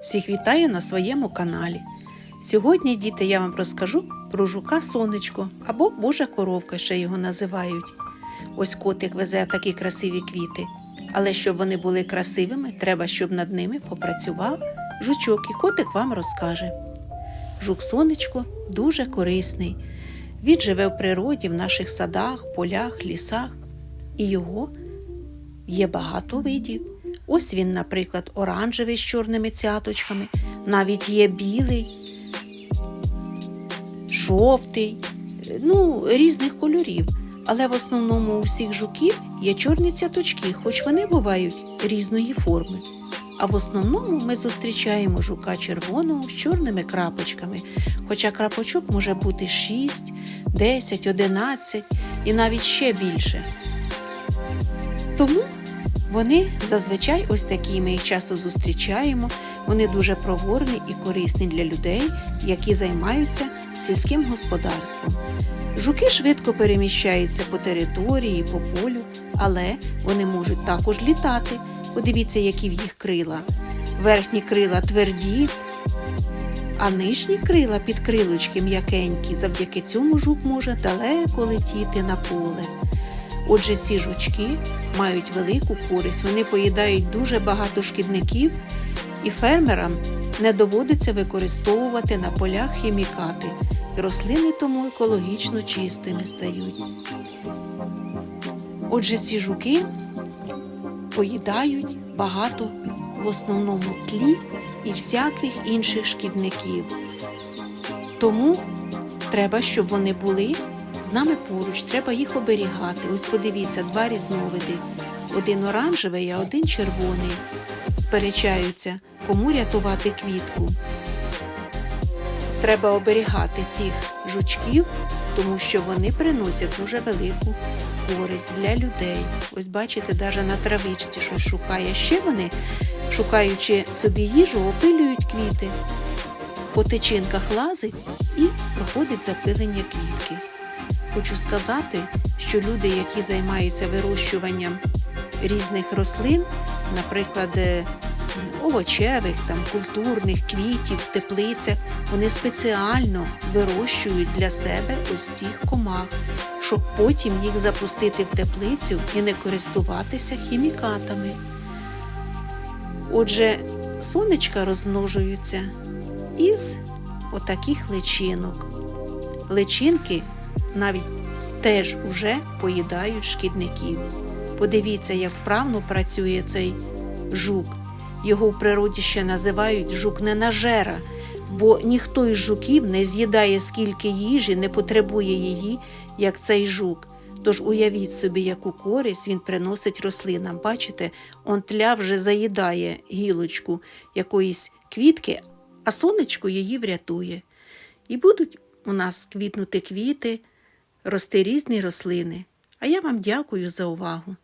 Всіх вітаю на своєму каналі. Сьогодні, діти, я вам розкажу про жука сонечко або Божа коровка, ще його називають. Ось котик везе такі красиві квіти. Але щоб вони були красивими, треба, щоб над ними попрацював жучок, і котик вам розкаже. Жук сонечко дуже корисний. Він живе в природі, в наших садах, полях, лісах, і його є багато видів. Ось він, наприклад, оранжевий з чорними цяточками, навіть є білий, жовтий, ну, різних кольорів. Але в основному у всіх жуків є чорні цяточки, хоч вони бувають різної форми. А в основному ми зустрічаємо жука червоного з чорними крапочками, хоча крапочок може бути 6, 10, 11 і навіть ще більше. Тому вони зазвичай ось такі, ми їх часто зустрічаємо. Вони дуже проворні і корисні для людей, які займаються сільським господарством. Жуки швидко переміщаються по території, по полю, але вони можуть також літати. Подивіться, які в їх крила. Верхні крила тверді, а нижні крила під крилочки м'якенькі. Завдяки цьому жук може далеко летіти на поле. Отже, ці жучки мають велику користь, вони поїдають дуже багато шкідників, і фермерам не доводиться використовувати на полях хімікати. Рослини тому екологічно чистими стають. Отже, ці жуки поїдають багато в основному тлі і всяких інших шкідників. Тому треба, щоб вони були з нами поруч, треба їх оберігати. Ось подивіться, два різновиди. Один оранжевий, а один червоний. Сперечаються, кому рятувати квітку. Треба оберігати цих жучків, тому що вони приносять дуже велику користь для людей. Ось бачите, навіть на травичці щось шукає. Ще вони, шукаючи собі їжу, опилюють квіти. По тичинках лазить і проходить запилення квітки. Хочу сказати, що люди, які займаються вирощуванням різних рослин, наприклад, е, овочевих, там, культурних квітів, теплицях, вони спеціально вирощують для себе ось цих комах, щоб потім їх запустити в теплицю і не користуватися хімікатами. Отже, сонечка розмножуються із отаких личинок. Личинки навіть теж уже поїдають шкідників. Подивіться, як вправно працює цей жук. Його в природі ще називають жук ненажера, бо ніхто із жуків не з'їдає скільки їжі, не потребує її, як цей жук. Тож уявіть собі, яку користь він приносить рослинам. Бачите, он тля вже заїдає гілочку якоїсь квітки, а сонечко її врятує. І будуть у нас квітнути квіти, рости різні рослини. А я вам дякую за увагу.